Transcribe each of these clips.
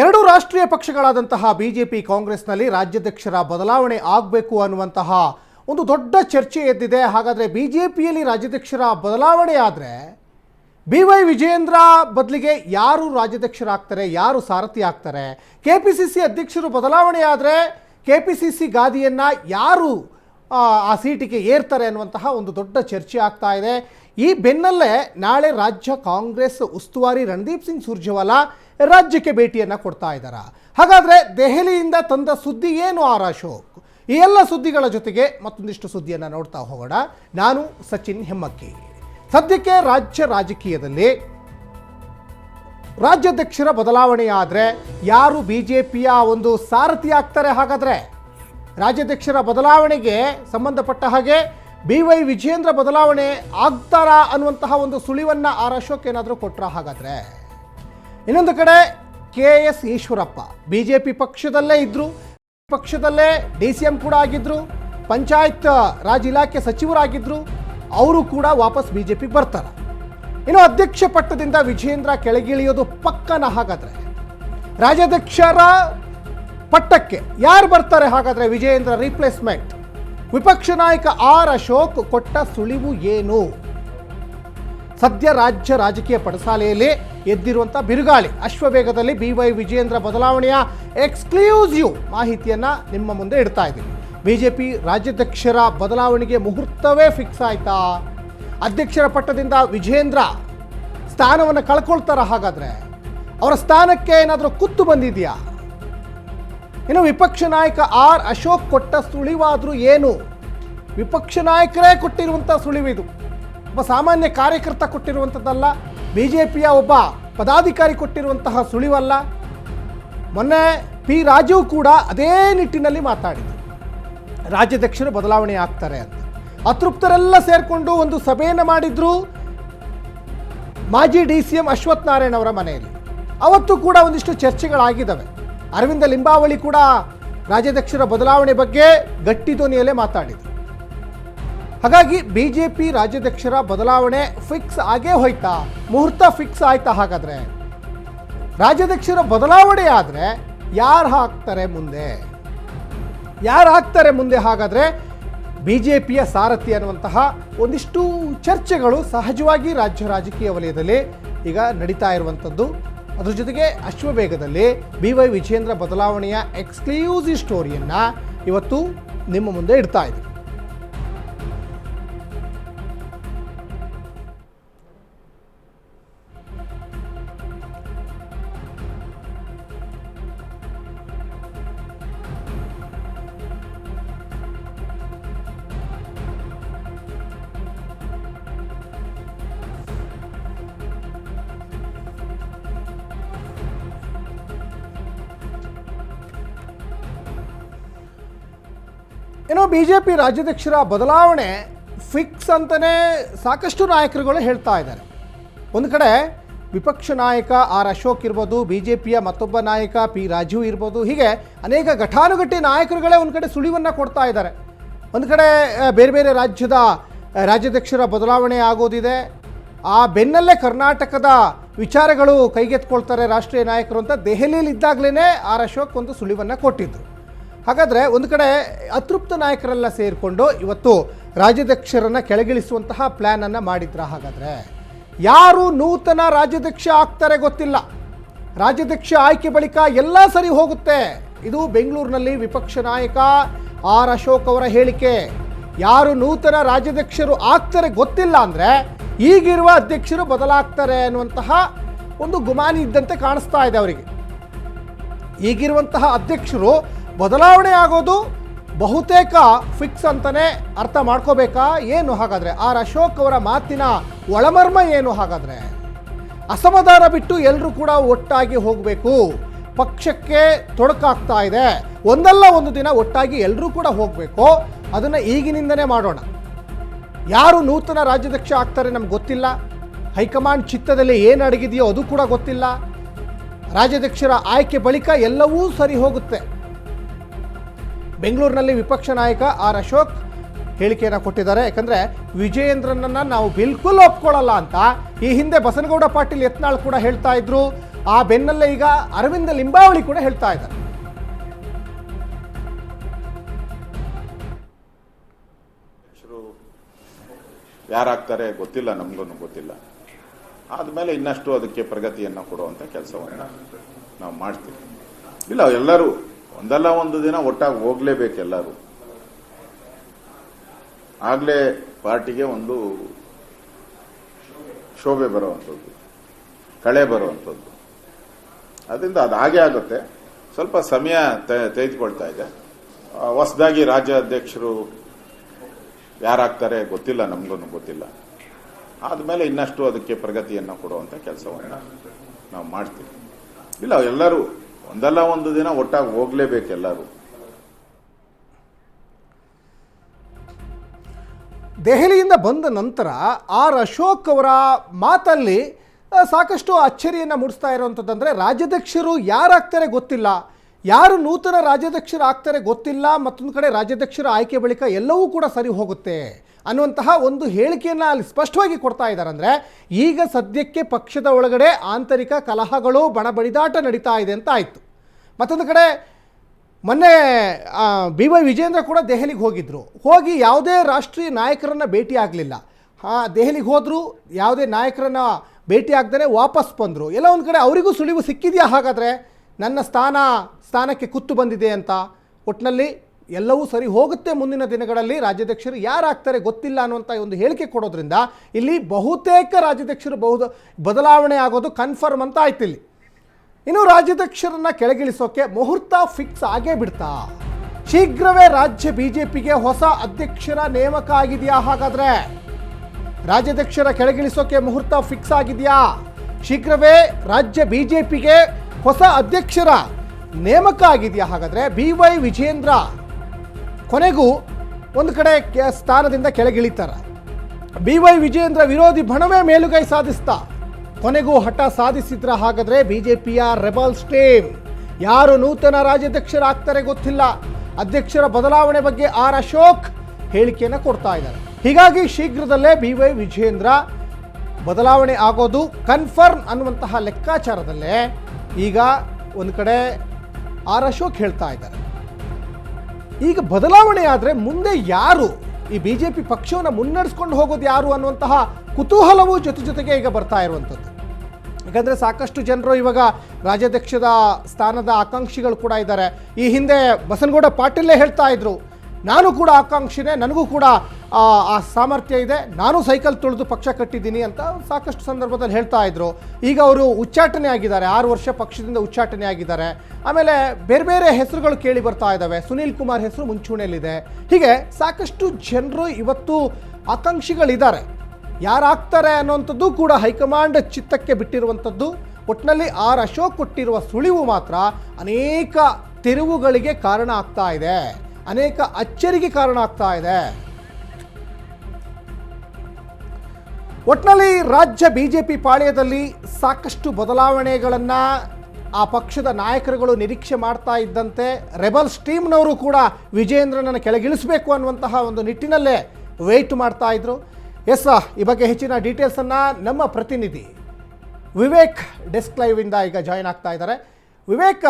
ಎರಡು ರಾಷ್ಟ್ರೀಯ ಪಕ್ಷಗಳಾದಂತಹ ಬಿಜೆಪಿ ಕಾಂಗ್ರೆಸ್ನಲ್ಲಿ ರಾಜ್ಯಾಧ್ಯಕ್ಷರ ಬದಲಾವಣೆ ಆಗಬೇಕು ಅನ್ನುವಂತಹ ಒಂದು ದೊಡ್ಡ ಚರ್ಚೆ ಎದ್ದಿದೆ. ಹಾಗಾದರೆ ಬಿಜೆಪಿಯಲ್ಲಿ ರಾಜ್ಯಾಧ್ಯಕ್ಷರ ಬದಲಾವಣೆ ಆದರೆ ಬಿ ವೈ ವಿಜಯೇಂದ್ರ ಬದಲಿಗೆ ಯಾರು ರಾಜ್ಯಾಧ್ಯಕ್ಷರಾಗ್ತಾರೆ, ಯಾರು ಸಾರಥಿ ಆಗ್ತಾರೆ? ಕೆ ಪಿ ಸಿ ಸಿ ಅಧ್ಯಕ್ಷರು ಬದಲಾವಣೆ ಆದರೆ ಕೆ ಪಿ ಸಿ ಸಿ ಗಾದಿಯನ್ನು ಯಾರು ಆ ಸೀಟಿಗೆ ಏರ್ತಾರೆ ಅನ್ನುವಂತಹ ಒಂದು ದೊಡ್ಡ ಚರ್ಚೆ ಆಗ್ತಾ ಇದೆ. ಈ ಬೆನ್ನಲ್ಲೇ ನಾಳೆ ರಾಜ್ಯ ಕಾಂಗ್ರೆಸ್ ಉಸ್ತುವಾರಿ ರಣದೀಪ್ ಸಿಂಗ್ ಸುರ್ಜೇವಾಲಾ ರಾಜ್ಯಕ್ಕೆ ಭೇಟಿಯನ್ನು ಕೊಡ್ತಾ ಇದ್ದಾರೆ. ಹಾಗಾದರೆ ದೆಹಲಿಯಿಂದ ತಂದ ಸುದ್ದಿ ಏನು ಆರ್ ಅಶೋಕ್? ಈ ಎಲ್ಲ ಸುದ್ದಿಗಳ ಜೊತೆಗೆ ಮತ್ತೊಂದಿಷ್ಟು ಸುದ್ದಿಯನ್ನು ನೋಡ್ತಾ ಹೋಗೋಣ. ನಾನು ಸಚಿನ್ ಹೆಮ್ಮಕ್ಕಿ. ಸದ್ಯಕ್ಕೆ ರಾಜ್ಯ ರಾಜಕೀಯದಲ್ಲಿ ರಾಜ್ಯಾಧ್ಯಕ್ಷರ ಬದಲಾವಣೆಯಾದರೆ ಯಾರು ಬಿ ಜೆ ಪಿಯ ಒಂದು ಸಾರಥಿ ಆಗ್ತಾರೆ ಹಾಗಾದರೆ? ರಾಜ್ಯಾಧ್ಯಕ್ಷರ ಬದಲಾವಣೆಗೆ ಸಂಬಂಧಪಟ್ಟ ಹಾಗೆ ಬಿ ವೈ ವಿಜೇಂದ್ರ ಬದಲಾವಣೆ ಆಗ್ತಾರಾ ಅನ್ನುವಂತಹ ಒಂದು ಸುಳಿವನ್ನು ಆ ಅಶೋಕ್ ಏನಾದರೂ ಕೊಟ್ಟರ ಹಾಗಾದರೆ? ಇನ್ನೊಂದು ಕಡೆ K S Eshwarappa B J P ಪಕ್ಷದಲ್ಲೇ ಇದ್ದರು ಪಕ್ಷದಲ್ಲೇ ಡಿ ಸಿ ಎಂ ಕೂಡ ಆಗಿದ್ದರು ಪಂಚಾಯತ್ ರಾಜ್ ಇಲಾಖೆ ಸಚಿವರಾಗಿದ್ದರು ಅವರು ಕೂಡ ವಾಪಸ್ ಬಿ ಜೆ ಪಿಗೆ ಬರ್ತಾರೆ. ಇನ್ನು ಅಧ್ಯಕ್ಷ ಪಟ್ಟದಿಂದ ವಿಜೇಂದ್ರ ಕೆಳಗಿಳಿಯೋದು ಪಕ್ಕನ ಹಾಗಾದರೆ? ರಾಜ್ಯಾಧ್ಯಕ್ಷರ ಪಟ್ಟಕ್ಕೆ ಯಾರು ಬರ್ತಾರೆ ಹಾಗಾದರೆ ವಿಜೇಂದ್ರ ರೀಪ್ಲೇಸ್ಮೆಂಟ್ ವಿಪಕ್ಷ ನಾಯಕ ಆರ್ ಅಶೋಕ್ ಕೊಟ್ಟ ಸುಳಿವು ಏನು? ಸದ್ಯ ರಾಜ್ಯ ರಾಜಕೀಯ ಪಡಸಾಲೆಯಲ್ಲಿ ಎದ್ದಿರುವಂಥ ಬಿರುಗಾಳಿ. ಅಶ್ವವೇಗದಲ್ಲಿ ಬಿ ವೈ ವಿಜಯೇಂದ್ರ ಬದಲಾವಣೆಯ ಎಕ್ಸ್ಕ್ಲೂಸಿವ್ ಮಾಹಿತಿಯನ್ನು ನಿಮ್ಮ ಮುಂದೆ ಇಡ್ತಾ ಇದ್ದೀನಿ. ಬಿ ಜೆ ರಾಜ್ಯಾಧ್ಯಕ್ಷರ ಬದಲಾವಣೆಗೆ ಮುಹೂರ್ತವೇ ಫಿಕ್ಸ್ ಆಯ್ತಾ? ಅಧ್ಯಕ್ಷರ ಪಟ್ಟದಿಂದ ವಿಜೇಂದ್ರ ಸ್ಥಾನವನ್ನು ಕಳ್ಕೊಳ್ತಾರ ಹಾಗಾದರೆ? ಅವರ ಸ್ಥಾನಕ್ಕೆ ಏನಾದರೂ ಕುತ್ತು ಬಂದಿದೆಯಾ? ಇನ್ನು ವಿಪಕ್ಷ ನಾಯಕ ಆರ್ ಅಶೋಕ್ ಕೊಟ್ಟ ಸುಳಿವಾದರೂ ಏನು? ವಿಪಕ್ಷ ನಾಯಕರೇ ಕೊಟ್ಟಿರುವಂಥ ಸುಳಿವಿದು. ಒಬ್ಬ ಸಾಮಾನ್ಯ ಕಾರ್ಯಕರ್ತ ಕೊಟ್ಟಿರುವಂಥದ್ದಲ್ಲ ಬಿ ಜೆ ಪಿಯ ಒಬ್ಬ ಪದಾಧಿಕಾರಿ ಕೊಟ್ಟಿರುವಂತಹ ಸುಳಿವಲ್ಲ. ಮೊನ್ನೆ ಪಿ ರಾಜು ಕೂಡ ಅದೇ ನಿಟ್ಟಿನಲ್ಲಿ ಮಾತಾಡಿದರು. ರಾಜ್ಯಾಧ್ಯಕ್ಷರು ಬದಲಾವಣೆ ಆಗ್ತಾರೆ ಅಂತ. ಅತೃಪ್ತರೆಲ್ಲ ಸೇರಿಕೊಂಡು ಒಂದು ಸಭೆಯನ್ನು ಮಾಡಿದ್ರು ಮಾಜಿ D C M Ashwath Narayan ಅವರ ಮನೆಯಲ್ಲಿ. ಅವತ್ತು ಕೂಡ ಒಂದಿಷ್ಟು ಚರ್ಚೆಗಳಾಗಿದ್ದಾವೆ. ಅರವಿಂದ ಲಿಂಬಾವಳಿ ಕೂಡ ರಾಜ್ಯಾಧ್ಯಕ್ಷರ ಬದಲಾವಣೆ ಬಗ್ಗೆ ಗಟ್ಟಿ ಧ್ವನಿಯಲ್ಲೇ ಮಾತಾಡಿದರು. ಹಾಗಾಗಿ ಬಿ ಜೆ ಪಿ ರಾಜ್ಯಾಧ್ಯಕ್ಷರ ಬದಲಾವಣೆ ಫಿಕ್ಸ್ ಆಗೇ ಹೋಯ್ತಾ, ಮುಹೂರ್ತ ಫಿಕ್ಸ್ ಆಯ್ತಾ ಹಾಗಾದರೆ? ರಾಜ್ಯಾಧ್ಯಕ್ಷರ ಬದಲಾವಣೆ ಆದರೆ ಯಾರು ಹಾಕ್ತಾರೆ ಮುಂದೆ? ಯಾರು ಹಾಕ್ತಾರೆ ಮುಂದೆ ಹಾಗಾದರೆ ಬಿ ಜೆ ಪಿಯ ಸಾರಥಿ ಅನ್ನುವಂತಹ ಒಂದಿಷ್ಟು ಚರ್ಚೆಗಳು ಸಹಜವಾಗಿ ರಾಜ್ಯ ರಾಜಕೀಯ ವಲಯದಲ್ಲಿ ಈಗ ನಡೀತಾ ಇರುವಂಥದ್ದು. ಅದ್ರ ಜೊತೆಗೆ ಅಶ್ವವೇಗದಲ್ಲಿ ಬಿ ವೈ ವಿಜೇಂದ್ರ ಬದಲಾವಣೆಯ ಎಕ್ಸ್ಕ್ಲೂಸಿವ್ ಸ್ಟೋರಿಯನ್ನು ಇವತ್ತು ನಿಮ್ಮ ಮುಂದೆ ಇಡ್ತಾ ಇದ್ದೀವಿ ಏನೋ ಬಿ ಜೆ ಪಿ ರಾಜ್ಯಾಧ್ಯಕ್ಷರ ಬದಲಾವಣೆ ಫಿಕ್ಸ್ ಅಂತಲೇ ಸಾಕಷ್ಟು ನಾಯಕರುಗಳು ಹೇಳ್ತಾ ಇದ್ದಾರೆ. ಒಂದು ಕಡೆ ವಿಪಕ್ಷ ನಾಯಕ ಆರ್ ಅಶೋಕ್ ಇರ್ಬೋದು ಬಿ ಜೆ ಪಿಯ ಮತ್ತೊಬ್ಬ ನಾಯಕ ಪಿ ರಾಜೀವ್ ಇರ್ಬೋದು, ಹೀಗೆ ಅನೇಕ ಘಟಾನುಘಟಿ ನಾಯಕರುಗಳೇ ಒಂದು ಕಡೆ ಸುಳಿವನ್ನು ಕೊಡ್ತಾ ಇದ್ದಾರೆ. ಒಂದು ಕಡೆ ಬೇರೆ ಬೇರೆ ರಾಜ್ಯದ ರಾಜ್ಯಾಧ್ಯಕ್ಷರ ಬದಲಾವಣೆ ಆಗೋದಿದೆ. ಆ ಬೆನ್ನಲ್ಲೇ ಕರ್ನಾಟಕದ ವಿಚಾರಗಳು ಕೈಗೆತ್ಕೊಳ್ತಾರೆ ರಾಷ್ಟ್ರೀಯ ನಾಯಕರು ಅಂತ ದೆಹಲಿಯಲ್ಲಿ ಇದ್ದಾಗಲೇ ಆರ್ ಅಶೋಕ್ ಒಂದು ಸುಳಿವನ್ನು ಕೊಟ್ಟಿದ್ದರು ಹಾಗಾದರೆ ಒಂದು ಕಡೆ ಅತೃಪ್ತ ನಾಯಕರೆಲ್ಲ ಸೇರಿಕೊಂಡು ಇವತ್ತು ರಾಜ್ಯಾಧ್ಯಕ್ಷರನ್ನು ಕೆಳಗಿಳಿಸುವಂತಹ ಪ್ಲ್ಯಾನನ್ನು ಮಾಡಿದ್ರ ಹಾಗಾದರೆ? ಯಾರು ನೂತನ ರಾಜ್ಯಾಧ್ಯಕ್ಷ ಆಗ್ತಾರೆ ಗೊತ್ತಿಲ್ಲ. ರಾಜ್ಯಾಧ್ಯಕ್ಷ ಆಯ್ಕೆ ಬಳಿಕ ಎಲ್ಲ ಸರಿ ಹೋಗುತ್ತೆ. ಇದು ಬೆಂಗಳೂರಿನಲ್ಲಿ ವಿಪಕ್ಷ ನಾಯಕ ಆರ್ ಅಶೋಕ್ ಅವರ ಹೇಳಿಕೆ. ಯಾರು ನೂತನ ರಾಜ್ಯಾಧ್ಯಕ್ಷರು ಆಗ್ತಾರೆ ಗೊತ್ತಿಲ್ಲ ಅಂದರೆ ಈಗಿರುವ ಅಧ್ಯಕ್ಷರು ಬದಲಾಗ್ತಾರೆ ಅನ್ನುವಂತಹ ಒಂದು ಗುಮಾನಿ ಇದ್ದಂತೆ ಕಾಣಿಸ್ತಾ ಇದೆ ಅವರಿಗೆ. ಈಗಿರುವಂತಹ ಅಧ್ಯಕ್ಷರು ಬದಲಾವಣೆ ಆಗೋದು ಬಹುತೇಕ ಫಿಕ್ಸ್ ಅಂತಲೇ ಅರ್ಥ ಮಾಡ್ಕೋಬೇಕಾ? ಏನು ಹಾಗಾದರೆ? ಆರ್ ಅಶೋಕ್ ಅವರ ಮಾತಿನ ಒಳಮರ್ಮ ಏನು ಹಾಗಾದರೆ? ಅಸಮಾಧಾನ ಬಿಟ್ಟು ಎಲ್ಲರೂ ಕೂಡ ಒಟ್ಟಾಗಿ ಹೋಗಬೇಕು. ಪಕ್ಷಕ್ಕೆ ತೊಡಕಾಗ್ತಾ ಇದೆ. ಒಂದಲ್ಲ ಒಂದು ದಿನ ಒಟ್ಟಾಗಿ ಎಲ್ಲರೂ ಕೂಡ ಹೋಗಬೇಕು. ಅದನ್ನು ಈಗಿನಿಂದನೇ ಮಾಡೋಣ. ಯಾರು ನೂತನ ರಾಜ್ಯಾಧ್ಯಕ್ಷ ಆಗ್ತಾರೆ ನಮ್ಗೆ ಗೊತ್ತಿಲ್ಲ. ಹೈಕಮಾಂಡ್ ಚಿತ್ತದಲ್ಲಿ ಏನು ಅಡಗಿದೆಯೋ ಅದು ಕೂಡ ಗೊತ್ತಿಲ್ಲ. ರಾಜ್ಯಾಧ್ಯಕ್ಷರ ಆಯ್ಕೆ ಬಳಿಕ ಎಲ್ಲವೂ ಸರಿ ಹೋಗುತ್ತೆ. ಬೆಂಗಳೂರಿನಲ್ಲಿ ವಿಪಕ್ಷ ನಾಯಕ ಆರ್ ಅಶೋಕ್ ಹೇಳಿಕೆಯನ್ನು ಕೊಟ್ಟಿದ್ದಾರೆ. ಯಾಕಂದರೆ ವಿಜಯೇಂದ್ರನನ್ನು ನಾವು ಬಿಲ್ಕುಲ್ ಒಪ್ಕೊಳ್ಳಲ್ಲ ಅಂತ ಈ ಹಿಂದೆ ಬಸನಗೌಡ ಪಾಟೀಲ್ ಯತ್ನಾಳ್ ಕೂಡ ಹೇಳ್ತಾ ಇದ್ರು. ಆ ಬೆನ್ನಲ್ಲೇ ಈಗ ಅರವಿಂದ ಲಿಂಬಾವಳಿ ಕೂಡ ಹೇಳ್ತಾ ಇದ್ದಾರೆ. ಯಾರಾಗ್ತಾರೆ ಗೊತ್ತಿಲ್ಲ ನಮಗೂ ಗೊತ್ತಿಲ್ಲ. ಆದಮೇಲೆ ಇನ್ನಷ್ಟು ಅದಕ್ಕೆ ಪ್ರಗತಿಯನ್ನು ಕೊಡುವಂಥ ಕೆಲಸವನ್ನು ನಾವು ಮಾಡ್ತೀವಿ. ಇಲ್ಲ, ಎಲ್ಲರೂ ಒಂದಲ್ಲ ಒಂದು ದಿನ ಒಟ್ಟಾಗಿ ಹೋಗ್ಲೇಬೇಕು ಎಲ್ಲರೂ. ಆಗಲೇ ಪಾರ್ಟಿಗೆ ಒಂದು ಶೋಭೆ ಬರುವಂಥದ್ದು, ಕಳೆ ಬರುವಂಥದ್ದು. ಅದರಿಂದ ಅದು ಹಾಗೆ ಆಗುತ್ತೆ. ಸ್ವಲ್ಪ ಸಮಯ ತೆಗೆದುಕೊಳ್ತಾ ಇದೆ. ಹೊಸದಾಗಿ ರಾಜ್ಯಾಧ್ಯಕ್ಷರು ಯಾರಾಗ್ತಾರೆ ಗೊತ್ತಿಲ್ಲ ನಮಗೂ ಗೊತ್ತಿಲ್ಲ. ಆದಮೇಲೆ ಇನ್ನಷ್ಟು ಅದಕ್ಕೆ ಪ್ರಗತಿಯನ್ನು ಕೊಡುವಂಥ ಕೆಲಸವನ್ನು ನಾವು ಮಾಡ್ತೀವಿ. ಇಲ್ಲ, ಎಲ್ಲರೂ ಒಂದಲ್ಲ ಒಂದು ದಿನ ಒಟ್ಟಾಗಿ ಹೋಗ್ಲೇಬೇಕು ಎಲ್ಲರೂ. ದೆಹಲಿಯಿಂದ ಬಂದ ನಂತರ ಆರ್ ಅಶೋಕ್ ಅವರ ಮಾತಲ್ಲಿ ಸಾಕಷ್ಟು ಅಚ್ಚರಿಯನ್ನು ಮೂಡಿಸ್ತಾ ಇರುವಂಥದ್ದಂದರೆ ರಾಜ್ಯಾಧ್ಯಕ್ಷರು ಯಾರಾಗ್ತಾರೆ ಗೊತ್ತಿಲ್ಲ. ಯಾರು ನೂತನ ರಾಜ್ಯಾಧ್ಯಕ್ಷರು ಆಗ್ತಾರೆ ಗೊತ್ತಿಲ್ಲ, ಮತ್ತೊಂದು ಕಡೆ ರಾಜ್ಯಾಧ್ಯಕ್ಷರ ಆಯ್ಕೆ ಬಳಿಕ ಎಲ್ಲವೂ ಕೂಡ ಸರಿ ಹೋಗುತ್ತೆ ಅನ್ನುವಂತಹ ಒಂದು ಹೇಳಿಕೆಯನ್ನು ಅಲ್ಲಿ ಸ್ಪಷ್ಟವಾಗಿ ಕೊಡ್ತಾ ಇದ್ದಾರೆ ಅಂದರೆ ಈಗ ಸದ್ಯಕ್ಕೆ ಪಕ್ಷದ ಒಳಗಡೆ ಆಂತರಿಕ ಕಲಹಗಳು ಬಣ ಬಡಿದಾಟ ನಡೀತಾ ಇದೆ ಅಂತ ಆಯಿತು. ಮತ್ತೊಂದು ಕಡೆ ಮೊನ್ನೆ ಬಿ ವೈ ವಿಜೇಂದ್ರ ಕೂಡ ದೆಹಲಿಗೆ ಹೋಗಿದ್ದರು ಹೋಗಿ ಯಾವುದೇ ರಾಷ್ಟ್ರೀಯ ನಾಯಕರನ್ನು ಭೇಟಿ ಆಗಲಿಲ್ಲ. ಹಾಂ, ದೆಹಲಿಗೆ ಹೋದರೂ, ಯಾವುದೇ ನಾಯಕರನ್ನು ಭೇಟಿ ಆಗದೇ ವಾಪಸ್ ಬಂದರು. ಎಲ್ಲ ಒಂದು ಕಡೆ ಅವರಿಗೂ ಸುಳಿವು ಸಿಕ್ಕಿದೆಯಾ ಹಾಗಾದರೆ? ನನ್ನ ಸ್ಥಾನ, ಸ್ಥಾನಕ್ಕೆ ಕುತ್ತು ಬಂದಿದೆ ಅಂತ ಒಟ್ಟಿನಲ್ಲಿ ಎಲ್ಲವೂ ಸರಿ ಹೋಗುತ್ತೆ ಮುಂದಿನ ದಿನಗಳಲ್ಲಿ ರಾಜ್ಯಾಧ್ಯಕ್ಷರು ಯಾರಾಗ್ತಾರೆ ಗೊತ್ತಿಲ್ಲ ಅನ್ನುವಂಥ ಒಂದು ಹೇಳಿಕೆ ಕೊಡೋದ್ರಿಂದ ಇಲ್ಲಿ ಬಹುತೇಕ ರಾಜ್ಯಾಧ್ಯಕ್ಷರು ಬಹುದು ಬದಲಾವಣೆ ಆಗೋದು ಕನ್ಫರ್ಮ್ ಅಂತ ಆಯ್ತು ಇಲ್ಲಿ. ಇನ್ನು ರಾಜ್ಯಾಧ್ಯಕ್ಷರನ್ನ ಕೆಳಗಿಳಿಸೋಕೆ ಮುಹೂರ್ತ ಫಿಕ್ಸ್ ಆಗೇ ಬಿಡ್ತಾ. ಶೀಘ್ರವೇ ರಾಜ್ಯ ಬಿಜೆಪಿಗೆ ಹೊಸ ಅಧ್ಯಕ್ಷರ ನೇಮಕ ಆಗಿದೆಯಾ ಹಾಗಾದ್ರೆ? ರಾಜ್ಯಾಧ್ಯಕ್ಷರ ಕೆಳಗಿಳಿಸೋಕೆ ಮುಹೂರ್ತ ಫಿಕ್ಸ್ ಆಗಿದೆಯಾ? ಶೀಘ್ರವೇ ರಾಜ್ಯ ಬಿಜೆಪಿಗೆ ಹೊಸ ಅಧ್ಯಕ್ಷರ ನೇಮಕ ಆಗಿದೆಯಾ ಹಾಗಾದರೆ? ಬಿ ವೈ ವಿಜೇಂದ್ರ ಕೊನೆಗೂ ಒಂದು ಕಡೆ ಸ್ಥಾನದಿಂದ ಕೆಳಗಿಳಿತಾರೆ. ಬಿ ವೈ ವಿಜೇಂದ್ರ ವಿರೋಧಿ ಬಣವೇ ಮೇಲುಗೈ ಸಾಧಿಸ್ತಾ ಕೊನೆಗೂ ಹಠ ಸಾಧಿಸಿದ್ರ ಹಾಗಾದ್ರೆ ಬಿಜೆಪಿಯ ರೆಬಲ್ ಸ್ಟೇಮ್. ಯಾರು ನೂತನ ರಾಜ್ಯಾಧ್ಯಕ್ಷರಾಗ್ತಾರೆ ಗೊತ್ತಿಲ್ಲ. ಅಧ್ಯಕ್ಷರ ಬದಲಾವಣೆ ಬಗ್ಗೆ ಆರ್ ಅಶೋಕ್ ಹೇಳಿಕೆಯನ್ನು ಕೊಡ್ತಾ ಇದ್ದಾರೆ. ಹೀಗಾಗಿ ಶೀಘ್ರದಲ್ಲೇ ಬಿ ವೈ ವಿಜೇಂದ್ರ ಬದಲಾವಣೆ ಆಗೋದು ಕನ್ಫರ್ಮ್ ಅನ್ನುವಂತಹ ಲೆಕ್ಕಾಚಾರದಲ್ಲೇ ಈಗ ಒಂದು ಕಡೆ ಆರ್ ಅಶೋಕ್ ಹೇಳ್ತಾ ಇದ್ದಾರೆ. ಈಗ ಬದಲಾವಣೆ ಆದರೆ ಮುಂದೆ ಯಾರು? ಈ ಬಿ ಜೆ ಪಿ ಪಕ್ಷವನ್ನು ಮುನ್ನಡೆಸ್ಕೊಂಡು ಹೋಗೋದು ಯಾರು ಅನ್ನುವಂತಹ ಕುತೂಹಲವು ಜೊತೆ ಜೊತೆಗೆ ಈಗ ಬರ್ತಾ ಇರುವಂಥದ್ದು. ಯಾಕಂದರೆ ಸಾಕಷ್ಟು ಜನರು ಇವಾಗ ರಾಜ್ಯಾಧ್ಯಕ್ಷದ ಸ್ಥಾನದ ಆಕಾಂಕ್ಷಿಗಳು ಕೂಡ ಇದ್ದಾರೆ. ಈ ಹಿಂದೆ ಬಸನಗೌಡ ಪಾಟೀಲೇ ಹೇಳ್ತಾ ಇದ್ರು ನಾನು ಕೂಡ ಆಕಾಂಕ್ಷಿನೇ ನನಗೂ ಕೂಡ ಆ, ಸಾಮರ್ಥ್ಯ ಇದೆ. ನಾನು ಸೈಕಲ್ ತುಳಿದು ಪಕ್ಷ ಕಟ್ಟಿದ್ದೀನಿ ಅಂತ ಸಾಕಷ್ಟು ಸಂದರ್ಭದಲ್ಲಿ ಹೇಳ್ತಾ ಇದ್ರು. ಈಗ ಅವರು ಉಚ್ಚಾಟನೆ ಆಗಿದ್ದಾರೆ. ಆರು ವರ್ಷ ಪಕ್ಷದಿಂದ ಉಚ್ಚಾಟನೆ ಆಗಿದ್ದಾರೆ. ಆಮೇಲೆ ಬೇರೆ ಬೇರೆ ಹೆಸರುಗಳು ಕೇಳಿ ಬರ್ತಾ ಇದ್ದಾವೆ. ಸುನೀಲ್ ಕುಮಾರ್ ಹೆಸರು ಮುಂಚೂಣಿಯಲ್ಲಿದೆ. ಹೀಗೆ ಸಾಕಷ್ಟು ಜನರು ಇವತ್ತು ಆಕಾಂಕ್ಷಿಗಳಿದ್ದಾರೆ. ಯಾರಾಗ್ತಾರೆ ಅನ್ನುವಂಥದ್ದು ಕೂಡ ಹೈಕಮಾಂಡ್ ಚಿತ್ತಕ್ಕೆ ಬಿಟ್ಟಿರುವಂಥದ್ದು. ಒಟ್ಟಿನಲ್ಲಿ ಆರ್ ಅಶೋಕ್ ಕೊಟ್ಟಿರುವ ಸುಳಿವು ಮಾತ್ರ ಅನೇಕ ತಿರುವುಗಳಿಗೆ ಕಾರಣ ಆಗ್ತಾ ಇದೆ. ಅನೇಕ ಅಚ್ಚರಿಗೆ ಕಾರಣ ಆಗ್ತಾ ಇದೆ. ಒಟ್ಟಿನಲ್ಲಿ ರಾಜ್ಯ ಬಿಜೆಪಿ ಪಾಳ್ಯದಲ್ಲಿ ಸಾಕಷ್ಟು ಬದಲಾವಣೆಗಳನ್ನು ಆ ಪಕ್ಷದ ನಾಯಕರುಗಳು ನಿರೀಕ್ಷೆ ಮಾಡ್ತಾ ಇದ್ದಂತೆ ರೆಬಲ್ ಸ್ಟೀಮ್ನವರು ಕೂಡ ವಿಜೇಂದ್ರನನ್ನು ಕೆಳಗಿಳಿಸಬೇಕು ಅನ್ನುವಂತಹ ಒಂದು ನಿಟ್ಟಿನಲ್ಲೇ ವೆಯ್ಟ್ ಮಾಡ್ತಾ ಇದ್ರು. ಎಸ್ ಈ ಬಗ್ಗೆ ಹೆಚ್ಚಿನ ಡೀಟೇಲ್ಸನ್ನು ನಮ್ಮ ಪ್ರತಿನಿಧಿ ವಿವೇಕ್ ಡೆಸ್ಕ್ ಲೈವಿಂದ ಈಗ ಜಾಯಿನ್ ಆಗ್ತಾ ಇದ್ದಾರೆ. ವಿವೇಕ್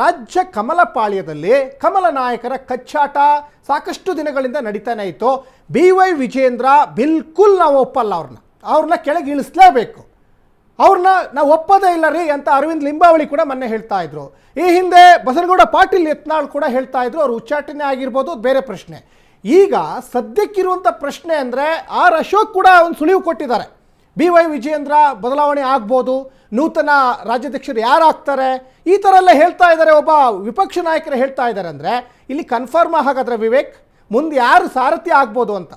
ರಾಜ್ಯ ಕಮಲ ಪಾಳ್ಯದಲ್ಲಿ ಕಮಲ ನಾಯಕರ ಕಚ್ಚಾಟ ಸಾಕಷ್ಟು ದಿನಗಳಿಂದ ನಡೀತಾನೆ ಇತ್ತು. ಬಿ ವೈ ವಿಜೇಂದ್ರ ಬಿಲ್ಕುಲ್ ನಾವು ಒಪ್ಪಲ್ಲ ಅವ್ರನ್ನ. ಅವ್ರನ್ನ ಕೆಳಗೆ ಇಳಿಸ್ಲೇಬೇಕು. ಅವ್ರನ್ನ ನಾವು ಒಪ್ಪದೇ ಇಲ್ಲ ರೀ ಅಂತ ಅರವಿಂದ್ ಲಿಂಬಾವಳಿ ಕೂಡ ಮೊನ್ನೆ ಹೇಳ್ತಾ ಇದ್ರು. ಈ ಹಿಂದೆ ಬಸನಗೌಡ ಪಾಟೀಲ್ ಯತ್ನಾಳ್ ಕೂಡ ಹೇಳ್ತಾ ಇದ್ರು. ಅವ್ರು ಉಚ್ಚಾಟನೆ ಆಗಿರ್ಬೋದು ಬೇರೆ ಪ್ರಶ್ನೆ. ಈಗ ಸದ್ಯಕ್ಕಿರುವಂಥ ಪ್ರಶ್ನೆ ಅಂದರೆ ಆರ್ ಅಶೋಕ್ ಕೂಡ ಒಂದು ಸುಳಿವು ಕೊಟ್ಟಿದ್ದಾರೆ. ಬಿ ವೈ ವಿಜಯೇಂದ್ರ ಬದಲಾವಣೆ ಆಗ್ಬೋದು, ನೂತನ ರಾಜ್ಯಾಧ್ಯಕ್ಷರು ಯಾರಾಗ್ತಾರೆ? ಈ ಥರ ಎಲ್ಲ ಹೇಳ್ತಾ ಇದ್ದಾರೆ, ಒಬ್ಬ ವಿಪಕ್ಷ ನಾಯಕರು ಹೇಳ್ತಾ ಇದ್ದಾರೆ ಅಂದರೆ, ಇಲ್ಲಿ ಕನ್ಫರ್ಮ್ ಆಗಾದ್ರೆ ವಿವೇಕ್, ಮುಂದೆ ಯಾರು ಸಾರಥಿ ಆಗ್ಬೋದು ಅಂತ.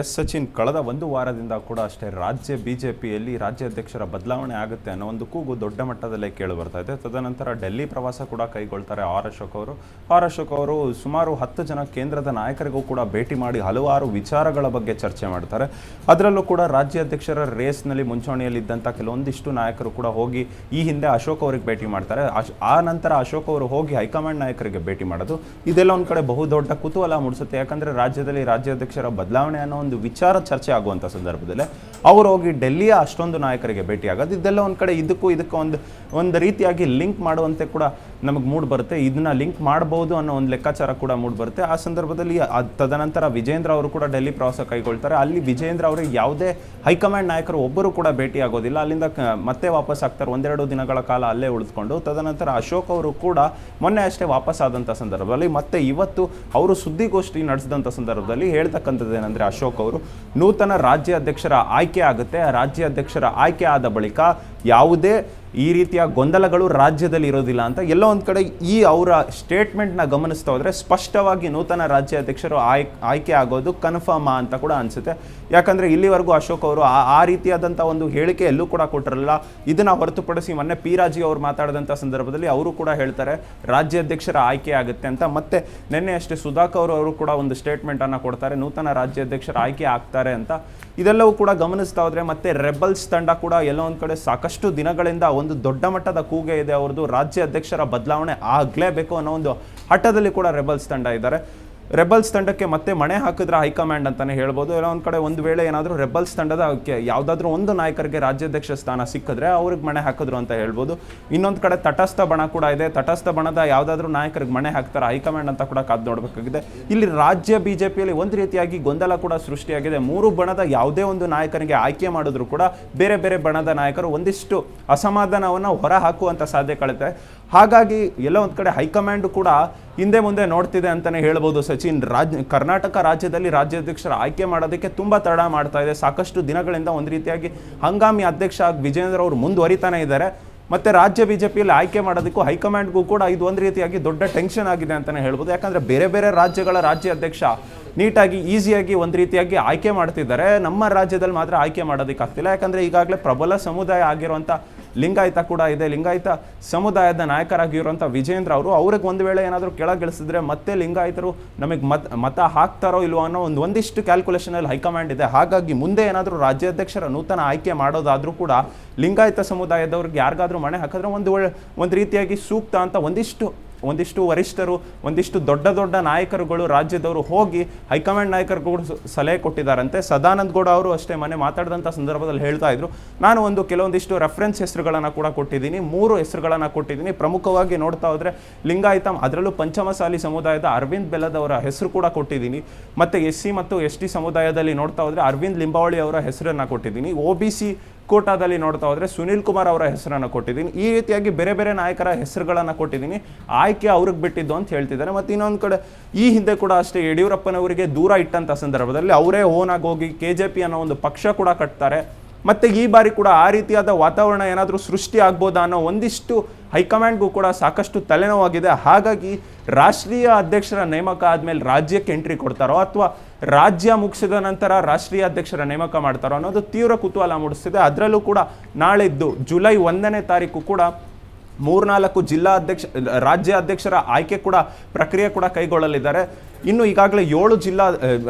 ಎಸ್ ಸಚಿನ್, ಕಳೆದ ಒಂದು ವಾರದಿಂದ ಕೂಡ ಅಷ್ಟೇ ರಾಜ್ಯ ಬಿ ಜೆ ಪಿಯಲ್ಲಿ ರಾಜ್ಯಾಧ್ಯಕ್ಷರ ಬದಲಾವಣೆ ಆಗುತ್ತೆ ಅನ್ನೋ ಒಂದು ಕೂಗು ದೊಡ್ಡ ಮಟ್ಟದಲ್ಲೇ ಕೇಳಿ ಬರ್ತಾ ಇದೆ. ತದನಂತರ ಡೆಲ್ಲಿ ಪ್ರವಾಸ ಕೂಡ ಕೈಗೊಳ್ತಾರೆ ಆರ್ ಅಶೋಕ್ ಅವರು. ಆರ್ ಅಶೋಕ್ ಅವರು ಸುಮಾರು ಹತ್ತು ಜನ ಕೇಂದ್ರದ ನಾಯಕರಿಗೂ ಕೂಡ ಭೇಟಿ ಮಾಡಿ ಹಲವಾರು ವಿಚಾರಗಳ ಬಗ್ಗೆ ಚರ್ಚೆ ಮಾಡ್ತಾರೆ. ಅದರಲ್ಲೂ ಕೂಡ ರಾಜ್ಯಾಧ್ಯಕ್ಷರ ರೇಸ್ನಲ್ಲಿ ಮುಂಚೂಣಿಯಲ್ಲಿದ್ದಂಥ ಕೆಲವೊಂದಿಷ್ಟು ನಾಯಕರು ಕೂಡ ಹೋಗಿ ಈ ಹಿಂದೆ ಅಶೋಕ್ ಅವರಿಗೆ ಭೇಟಿ ಮಾಡ್ತಾರೆ. ಆ ನಂತರ ಅಶೋಕ್ ಅವರು ಹೋಗಿ ಹೈಕಮಾಂಡ್ ನಾಯಕರಿಗೆ ಭೇಟಿ ಮಾಡೋದು. ಇದೆಲ್ಲ ಒಂದು ಕಡೆ ಬಹುದೊಡ್ಡ ಕುತೂಹಲ ಮೂಡಿಸುತ್ತೆ. ಯಾಕಂದರೆ ರಾಜ್ಯದಲ್ಲಿ ರಾಜ್ಯಾಧ್ಯಕ್ಷರ ಬದಲಾವಣೆ ಒಂದು ವಿಚಾರ ಚರ್ಚೆ ಆಗುವಂಥ ಸಂದರ್ಭದಲ್ಲಿ ಅವರು ಹೋಗಿ ಡೆಲ್ಲಿಯ ಅಷ್ಟೊಂದು ನಾಯಕರಿಗೆ ಭೇಟಿಯಾಗೋದು. ಇದೆಲ್ಲ ಒಂದು ಕಡೆ ಇದಕ್ಕೂ ಇದಕ್ಕೂ ಒಂದು ಒಂದು ರೀತಿಯಾಗಿ ಲಿಂಕ್ ಮಾಡುವಂತೆ ಕೂಡ ನಮಗೆ ಮೂಡ್ ಬರುತ್ತೆ ಇದನ್ನ ಲಿಂಕ್ ಮಾಡಬಹುದು ಅನ್ನೋ ಒಂದು ಲೆಕ್ಕಾಚಾರ ಕೂಡ ಮೂಡ್ ಬರುತ್ತೆ. ಆ ಸಂದರ್ಭದಲ್ಲಿ ತದನಂತರ ವಿಜೇಂದ್ರ ಅವರು ಕೂಡ ಡೆಲ್ಲಿ ಪ್ರವಾಸ ಕೈಗೊಳ್ತಾರೆ. ಅಲ್ಲಿ ವಿಜೇಂದ್ರ ಅವರಿಗೆ ಯಾವುದೇ ಹೈಕಮಾಂಡ್ ನಾಯಕರು ಒಬ್ಬರು ಕೂಡ ಭೇಟಿ ಆಗೋದಿಲ್ಲ. ಅಲ್ಲಿಂದ ಮತ್ತೆ ವಾಪಸ್ ಆಗ್ತಾರೆ, ಒಂದೆರಡು ದಿನಗಳ ಕಾಲ ಅಲ್ಲೇ ಉಳಿದುಕೊಂಡು ತದನಂತರ ಅಶೋಕ್ ಅವರು ಕೂಡ ಮೊನ್ನೆ ಅಷ್ಟೇ ವಾಪಸ್ ಆದಂಥ ಸಂದರ್ಭದಲ್ಲಿ, ಮತ್ತೆ ಇವತ್ತು ಅವರು ಸುದ್ದಿಗೋಷ್ಠಿ ನಡೆಸಿದಂಥ ಸಂದರ್ಭದಲ್ಲಿ ಹೇಳ್ತಕ್ಕಂಥದ್ದು ಏನಂದ್ರೆ ಅಶೋಕ್ ಅವರು, ನೂತನ ರಾಜ್ಯ ಅಧ್ಯಕ್ಷರ ಆಯ್ಕೆ ಆಗುತ್ತೆ. ಆ ರಾಜ್ಯಾಧ್ಯಕ್ಷರ ಆಯ್ಕೆ ಆದ ಬಳಿಕ ಯಾವುದೇ ಈ ರೀತಿಯ ಗೊಂದಲಗಳು ರಾಜ್ಯದಲ್ಲಿ ಇರೋದಿಲ್ಲ ಅಂತ ಎಲ್ಲೋ ಒಂದು ಕಡೆ ಈ ಅವರ ಸ್ಟೇಟ್ಮೆಂಟ್ನ ಗಮನಿಸ್ತಾ ಹೋದರೆ ಸ್ಪಷ್ಟವಾಗಿ ನೂತನ ರಾಜ್ಯಾಧ್ಯಕ್ಷರು ಆಯ್, ಆಯ್ಕೆ ಆಗೋದು ಕನ್ಫರ್ಮಾ ಅಂತ ಕೂಡ ಅನಿಸುತ್ತೆ. ಯಾಕಂದ್ರೆ ಇಲ್ಲಿವರೆಗೂ ಅಶೋಕ್ ಅವರು ಆ ಆ ರೀತಿಯಾದಂಥ ಒಂದು ಹೇಳಿಕೆ ಎಲ್ಲೂ ಕೂಡ ಕೊಟ್ಟಿರಲಿಲ್ಲ. ಇದನ್ನು ಹೊರತುಪಡಿಸಿ ಮೊನ್ನೆ ಪಿ ರಾಜಿ ಅವರು ಮಾತಾಡಿದಂಥ ಸಂದರ್ಭದಲ್ಲಿ ಅವರು ಕೂಡ ಹೇಳ್ತಾರೆ, ರಾಜ್ಯಾಧ್ಯಕ್ಷರ ಆಯ್ಕೆ ಆಗುತ್ತೆ ಅಂತ. ಮತ್ತೆ ನಿನ್ನೆ ಅಷ್ಟೇ ಸುಧಾಕರ್ ಅವರು ಕೂಡ ಒಂದು ಸ್ಟೇಟ್ಮೆಂಟನ್ನು ಕೊಡ್ತಾರೆ, ನೂತನ ರಾಜ್ಯಾಧ್ಯಕ್ಷರ ಆಯ್ಕೆ ಆಗ್ತಾರೆ ಅಂತ. ಇದೆಲ್ಲವೂ ಕೂಡ ಗಮನಿಸ್ತಾ ಹೋದರೆ ಮತ್ತೆ ರೆಬಲ್ಸ್ ತಂಡ ಕೂಡ ಎಲ್ಲೋ ಒಂದು ಕಡೆ ಸಾಕಷ್ಟು ದಿನಗಳಿಂದ ಒಂದು ದೊಡ್ಡ ಮಟ್ಟದ ಕೂಗೆ ಇದೆ ಅವ್ರದ್ದು. ರಾಜ್ಯ ಅಧ್ಯಕ್ಷರ ಬದಲಾವಣೆ ಆಗಲೇಬೇಕು ಅನ್ನೋ ಒಂದು ಹಠದಲ್ಲಿ ಕೂಡ ರೆಬಲ್ಸ್ ತಂಡ ಇದ್ದಾರೆ. ರೆಬಲ್ಸ್ ತಂಡಕ್ಕೆ ಮತ್ತೆ ಮಣೆ ಹಾಕಿದ್ರೆ ಹೈಕಮಾಂಡ್ ಅಂತಾನೆ ಹೇಳ್ಬೋದು. ಎಲ್ಲ ಒಂದು ಕಡೆ ಒಂದು ವೇಳೆ ಏನಾದರೂ ರೆಬಲ್ಸ್ ತಂಡದ ಯಾವುದಾದ್ರೂ ಒಂದು ನಾಯಕರಿಗೆ ರಾಜ್ಯಾಧ್ಯಕ್ಷ ಸ್ಥಾನ ಸಿಕ್ಕಿದ್ರೆ ಅವ್ರಿಗೆ ಮಣೆ ಹಾಕಿದ್ರು ಅಂತ ಹೇಳ್ಬೋದು. ಇನ್ನೊಂದು ಕಡೆ ತಟಸ್ಥ ಬಣ ಕೂಡ ಇದೆ. ತಟಸ್ಥ ಬಣದ ಯಾವುದಾದ್ರೂ ನಾಯಕರಿಗೆ ಮಣೆ ಹಾಕ್ತಾರೆ ಹೈಕಮಾಂಡ್ ಅಂತ ಕೂಡ ಕಾದು ನೋಡಬೇಕಾಗಿದೆ. ಇಲ್ಲಿ ರಾಜ್ಯ ಬಿಜೆಪಿಯಲ್ಲಿ ಒಂದು ರೀತಿಯಾಗಿ ಗೊಂದಲ ಕೂಡ ಸೃಷ್ಟಿಯಾಗಿದೆ. ಮೂರು ಬಣದ ಯಾವುದೇ ಒಂದು ನಾಯಕನಿಗೆ ಆಯ್ಕೆ ಮಾಡಿದ್ರು ಕೂಡ ಬೇರೆ ಬೇರೆ ಬಣದ ನಾಯಕರು ಒಂದಿಷ್ಟು ಅಸಮಾಧಾನವನ್ನು ಹೊರ ಸಾಧ್ಯ ಸಾಧ್ಯತೆಗಳಿದೆ ಹಾಗಾಗಿ ಎಲ್ಲ ಒಂದು ಕಡೆ ಹೈಕಮಾಂಡ್ ಕೂಡ ಹಿಂದೆ ಮುಂದೆ ನೋಡ್ತಿದೆ ಅಂತಲೇ ಹೇಳ್ಬೋದು ಸಚಿನ್. ರಾಜ್, ಕರ್ನಾಟಕ ರಾಜ್ಯದಲ್ಲಿ ರಾಜ್ಯಾಧ್ಯಕ್ಷರ ಆಯ್ಕೆ ಮಾಡೋದಕ್ಕೆ ತುಂಬ ತಡ ಮಾಡ್ತಾ ಇದೆ. ಸಾಕಷ್ಟು ದಿನಗಳಿಂದ ಒಂದು ರೀತಿಯಾಗಿ ಹಂಗಾಮಿ ಅಧ್ಯಕ್ಷ ಆಗಿ ವಿಜೇಂದ್ರ ಅವರು ಮುಂದುವರಿತಾನೆ ಇದ್ದಾರೆ. ಮತ್ತು ರಾಜ್ಯ ಬಿಜೆಪಿಯಲ್ಲಿ ಆಯ್ಕೆ ಮಾಡೋದಕ್ಕೂ ಹೈಕಮಾಂಡ್ಗೂ ಕೂಡ ಇದು ಒಂದು ರೀತಿಯಾಗಿ ದೊಡ್ಡ ಟೆನ್ಷನ್ ಆಗಿದೆ ಅಂತಲೇ ಹೇಳ್ಬೋದು. ಯಾಕಂದರೆ ಬೇರೆ ಬೇರೆ ರಾಜ್ಯಗಳ ರಾಜ್ಯ ಅಧ್ಯಕ್ಷ ನೀಟಾಗಿ, ಈಸಿಯಾಗಿ ಒಂದು ರೀತಿಯಾಗಿ ಆಯ್ಕೆ ಮಾಡ್ತಿದ್ದಾರೆ. ನಮ್ಮ ರಾಜ್ಯದಲ್ಲಿ ಮಾತ್ರ ಆಯ್ಕೆ ಮಾಡೋದಕ್ಕಾಗ್ತಿಲ್ಲ. ಯಾಕಂದ್ರೆ ಈಗಾಗಲೇ ಪ್ರಬಲ ಸಮುದಾಯ ಆಗಿರುವಂಥ ಲಿಂಗಾಯತ ಕೂಡ ಇದೆ. ಲಿಂಗಾಯತ ಸಮುದಾಯದ ನಾಯಕರಾಗಿರುವಂಥ ವಿಜೇಂದ್ರ ಅವರು ಅವ್ರಿಗೆ ಒಂದು ವೇಳೆ ಏನಾದರೂ ಕೆಳಗಿಳಿಸಿದ್ರೆ ಮತ್ತೆ ಲಿಂಗಾಯತರು ನಮಗೆ ಮತ ಮತ ಹಾಕ್ತಾರೋ ಇಲ್ವೋ ಅನ್ನೋ ಒಂದು ಒಂದಿಷ್ಟು ಕ್ಯಾಲ್ಕುಲೇಷನಲ್ಲಿ ಹೈಕಮಾಂಡ್ ಇದೆ. ಹಾಗಾಗಿ ಮುಂದೆ ಏನಾದರೂ ರಾಜ್ಯಾಧ್ಯಕ್ಷರ ನೂತನ ಆಯ್ಕೆ ಮಾಡೋದಾದರೂ ಕೂಡ ಲಿಂಗಾಯತ ಸಮುದಾಯದವ್ರಿಗೆ ಯಾರಿಗಾದರೂ ಮಣೆ ಹಾಕಿದ್ರೆ ಒಂದು ಒಳ್ಳೆ, ಒಂದು ರೀತಿಯಾಗಿ ಸೂಕ್ತ ಅಂತ ಒಂದಿಷ್ಟು ಒಂದಿಷ್ಟು ವರಿಷ್ಠರು, ಒಂದಿಷ್ಟು ದೊಡ್ಡ ದೊಡ್ಡ ನಾಯಕರುಗಳು ರಾಜ್ಯದವರು ಹೋಗಿ ಹೈಕಮಾಂಡ್ ನಾಯಕರುಗಳು ಸಲಹೆ ಕೊಟ್ಟಿದ್ದಾರಂತೆ. ಸದಾನಂದ ಗೌಡ ಅವರು ಅಷ್ಟೇ ಮನೆ ಮಾತಾಡಿದಂಥ ಸಂದರ್ಭದಲ್ಲಿ ಹೇಳ್ತಾ ಇದ್ರು. ನಾನು ಒಂದು ಕೆಲವೊಂದಿಷ್ಟು ರೆಫರೆನ್ಸ್ ಹೆಸರುಗಳನ್ನು ಕೂಡ ಕೊಟ್ಟಿದ್ದೀನಿ. ಮೂರು ಹೆಸರುಗಳನ್ನು ಕೊಟ್ಟಿದ್ದೀನಿ. ಪ್ರಮುಖವಾಗಿ ನೋಡ್ತಾ ಹೋದರೆ ಲಿಂಗಾಯತ, ಅದರಲ್ಲೂ ಪಂಚಮಸಾಲಿ ಸಮುದಾಯದ ಅರವಿಂದ್ ಬೆಲ್ಲದವರ ಹೆಸರು ಕೂಡ ಕೊಟ್ಟಿದ್ದೀನಿ. ಮತ್ತು ಎಸ್ ಸಿ ಮತ್ತು ಎಸ್ ಟಿ ಸಮುದಾಯದಲ್ಲಿ ನೋಡ್ತಾ ಹೋದರೆ ಅರವಿಂದ್ ಲಿಂಬಾವಳಿ ಅವರ ಹೆಸರನ್ನು ಕೊಟ್ಟಿದ್ದೀನಿ. ಒ ಬಿ ಸಿ ಕೋಟಾದಲ್ಲಿ ನೋಡ್ತಾ ಹೋದರೆ ಸುನೀಲ್ ಕುಮಾರ್ ಅವರ ಹೆಸರನ್ನು ಕೊಟ್ಟಿದ್ದೀನಿ. ಈ ರೀತಿಯಾಗಿ ಬೇರೆ ಬೇರೆ ನಾಯಕರ ಹೆಸರುಗಳನ್ನು ಕೊಟ್ಟಿದ್ದೀನಿ. ಆಯ್ಕೆ ಅವ್ರಿಗೆ ಬಿಟ್ಟಿದ್ದು ಅಂತ ಹೇಳ್ತಿದ್ದಾರೆ. ಮತ್ತೆ ಇನ್ನೊಂದು ಕಡೆ ಈ ಹಿಂದೆ ಕೂಡ ಅಷ್ಟೇ ಯಡಿಯೂರಪ್ಪನವರಿಗೆ ದೂರ ಇಟ್ಟಂತ ಸಂದರ್ಭದಲ್ಲಿ ಅವರೇ ಓನಾಗಿ ಹೋಗಿ ಕೆ ಜೆ ಪಿ ಅನ್ನೋ ಒಂದು ಪಕ್ಷ ಕೂಡ ಕಟ್ತಾರೆ. ಮತ್ತೆ ಈ ಬಾರಿ ಕೂಡ ಆ ರೀತಿಯಾದ ವಾತಾವರಣ ಏನಾದರೂ ಸೃಷ್ಟಿ ಆಗ್ಬೋದಾ ಅನ್ನೋ ಒಂದಿಷ್ಟು ಹೈಕಮಾಂಡ್ಗೂ ಕೂಡ ಸಾಕಷ್ಟು ತಲೆನೋವಾಗಿದೆ. ಹಾಗಾಗಿ ರಾಷ್ಟ್ರೀಯ ಅಧ್ಯಕ್ಷರ ನೇಮಕ ಆದ್ಮೇಲೆ ರಾಜ್ಯಕ್ಕೆ ಎಂಟ್ರಿ ಕೊಡ್ತಾರೋ ಅಥವಾ ರಾಜ್ಯ ಮುಗಿಸಿದ ನಂತರ ರಾಷ್ಟ್ರೀಯ ಅಧ್ಯಕ್ಷರ ನೇಮಕ ಮಾಡ್ತಾರೋ ಅನ್ನೋದು ತೀವ್ರ ಕುತೂಹಲ ಮೂಡಿಸ್ತಿದೆ. ಅದರಲ್ಲೂ ಕೂಡ ನಾಳಿದ್ದು ಜುಲೈ ಒಂದನೇ ತಾರೀಕು ಕೂಡ ಮೂರ್ನಾಲ್ಕು ಜಿಲ್ಲಾ ಅಧ್ಯಕ್ಷ, ರಾಜ್ಯ ಅಧ್ಯಕ್ಷರ ಆಯ್ಕೆ ಕೂಡ ಪ್ರಕ್ರಿಯೆ ಕೂಡ ಕೈಗೊಳ್ಳಲಿದ್ದಾರೆ. ಇನ್ನು ಈಗಾಗಲೇ ಏಳು ಜಿಲ್ಲಾ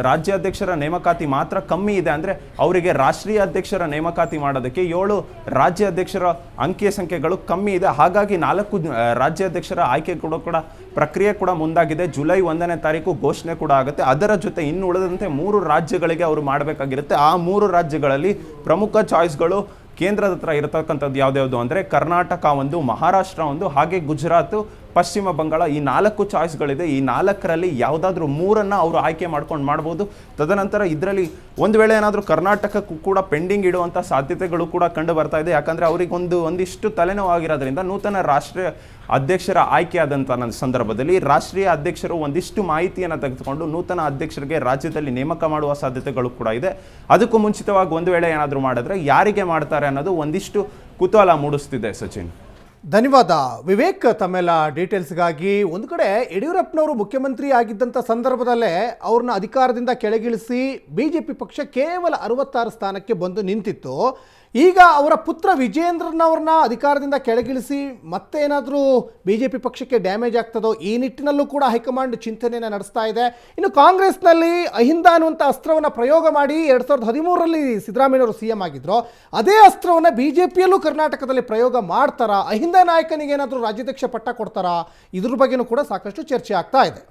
ರಾಜ್ಯಾಧ್ಯಕ್ಷರ ನೇಮಕಾತಿ ಮಾತ್ರ ಕಮ್ಮಿ ಇದೆ ಅಂದರೆ ಅವರಿಗೆ ರಾಷ್ಟ್ರೀಯ ಅಧ್ಯಕ್ಷರ ನೇಮಕಾತಿ ಮಾಡೋದಕ್ಕೆ ಏಳು ರಾಜ್ಯಾಧ್ಯಕ್ಷರ ಅಂಕಿಯ ಸಂಖ್ಯೆಗಳು ಕಮ್ಮಿ ಇದೆ. ಹಾಗಾಗಿ ನಾಲ್ಕು ರಾಜ್ಯಾಧ್ಯಕ್ಷರ ಆಯ್ಕೆ ಕೂಡ ಕೂಡ ಪ್ರಕ್ರಿಯೆ ಕೂಡ ಮುಂದಾಗಿದೆ. ಜುಲೈ ಒಂದನೇ ತಾರೀಕು ಘೋಷಣೆ ಕೂಡ ಆಗುತ್ತೆ. ಅದರ ಜೊತೆ ಇನ್ನು ಉಳಿದಂತೆ ಮೂರು ರಾಜ್ಯಗಳಿಗೆ ಅವರು ಮಾಡಬೇಕಾಗಿರುತ್ತೆ. ಆ ಮೂರು ರಾಜ್ಯಗಳಲ್ಲಿ ಪ್ರಮುಖ ಚಾಯ್ಸ್ಗಳು ಕೇಂದ್ರದ ಹತ್ರ ಇರತಕ್ಕಂಥದ್ದು ಯಾವ್ದ್ಯಾವುದು ಅಂದರೆ ಕರ್ನಾಟಕ ಒಂದು, ಮಹಾರಾಷ್ಟ್ರ ಒಂದು, ಹಾಗೆ ಗುಜರಾತ್ ಪಶ್ಚಿಮ ಬಂಗಾಳ ಈ ನಾಲ್ಕು ಚಾಯ್ಸ್ಗಳಿದೆ ಈ ನಾಲ್ಕರಲ್ಲಿ ಯಾವುದಾದ್ರೂ ಮೂರನ್ನು ಅವರು ಆಯ್ಕೆ ಮಾಡ್ಕೊಂಡು ಮಾಡ್ಬೋದು. ತದನಂತರ ಇದರಲ್ಲಿ ಒಂದು ವೇಳೆ ಏನಾದರೂ ಕರ್ನಾಟಕಕ್ಕೂ ಕೂಡ ಪೆಂಡಿಂಗ್ ಇಡುವಂಥ ಸಾಧ್ಯತೆಗಳು ಕೂಡ ಕಂಡು ಬರ್ತಾ ಇದೆ. ಯಾಕಂದರೆ ಅವರಿಗೊಂದು ಒಂದಿಷ್ಟು ತಲೆನೋವಾಗಿರೋದ್ರಿಂದ ನೂತನ ರಾಷ್ಟ್ರೀಯ ಅಧ್ಯಕ್ಷರ ಆಯ್ಕೆಯಾದಂಥ ನ- ಸಂದರ್ಭದಲ್ಲಿ ರಾಷ್ಟ್ರೀಯ ಅಧ್ಯಕ್ಷರು ಒಂದಿಷ್ಟು ಮಾಹಿತಿಯನ್ನು ತೆಗೆದುಕೊಂಡು ನೂತನ ಅಧ್ಯಕ್ಷರಿಗೆ ರಾಜ್ಯದಲ್ಲಿ ನೇಮಕ ಮಾಡುವ ಸಾಧ್ಯತೆಗಳು ಕೂಡ ಇದೆ. ಅದಕ್ಕೂ ಮುಂಚಿತವಾಗಿ ಒಂದು ವೇಳೆ ಏನಾದರೂ ಮಾಡಿದ್ರೆ ಯಾರಿಗೆ ಮಾಡ್ತಾರೆ ಅನ್ನೋದು ಒಂದಿಷ್ಟು ಕುತೂಹಲ ಮೂಡಿಸ್ತಿದೆ ಸಚಿನ್. ಧನ್ಯವಾದ. ವಿವೇಕ್ ತಮ್ಮೆಲ್ಲ ಡೀಟೇಲ್ಸ್ಗಾಗಿ ಒಂದು ಕಡೆ ಯಡಿಯೂರಪ್ಪನವರು ಮುಖ್ಯಮಂತ್ರಿ ಆಗಿದ್ದಂಥ ಸಂದರ್ಭದಲ್ಲೇ ಅವ್ರನ್ನ ಅಧಿಕಾರದಿಂದ ಕೆಳಗಿಳಿಸಿ ಬಿ ಜೆ ಪಿ ಪಕ್ಷ ಕೇವಲ ಅರವತ್ತಾರು ಸ್ಥಾನಕ್ಕೆ ಬಂದು ನಿಂತಿತ್ತು. ಈಗ ಅವರ ಪುತ್ರ ವಿಜೇಂದ್ರನವ್ರನ್ನ ಅಧಿಕಾರದಿಂದ ಕೆಳಗಿಳಿಸಿ ಮತ್ತೆ ಏನಾದರೂ ಬಿ ಜೆ ಪಿ ಪಕ್ಷಕ್ಕೆ ಡ್ಯಾಮೇಜ್ ಆಗ್ತದೋ ಈ ನಿಟ್ಟಿನಲ್ಲೂ ಕೂಡ ಹೈಕಮಾಂಡ್ ಚಿಂತನೆಯನ್ನು ನಡೆಸ್ತಾ ಇದೆ. ಇನ್ನು ಕಾಂಗ್ರೆಸ್ನಲ್ಲಿ ಅಹಿಂದ ಅನ್ನುವಂಥ ಅಸ್ತ್ರವನ್ನು ಪ್ರಯೋಗ ಮಾಡಿ ಎರಡು ಸಾವಿರದ ಹದಿಮೂರರಲ್ಲಿ ಸಿದ್ದರಾಮಯ್ಯವರು ಸಿ ಎಂ ಆಗಿದ್ರು. ಅದೇ ಅಸ್ತ್ರವನ್ನು ಬಿ ಜೆ ಪಿಯಲ್ಲೂ ಕರ್ನಾಟಕದಲ್ಲಿ ಪ್ರಯೋಗ ಮಾಡ್ತಾರಾ? ಅಹಿಂದ ನಾಯಕನಿಗೆ ಏನಾದರೂ ರಾಜ್ಯಾಧ್ಯಕ್ಷ ಪಟ್ಟ ಕೊಡ್ತಾರಾ? ಇದ್ರ ಬಗ್ಗೆಯೂ ಕೂಡ ಸಾಕಷ್ಟು ಚರ್ಚೆ ಆಗ್ತಾ ಇದೆ.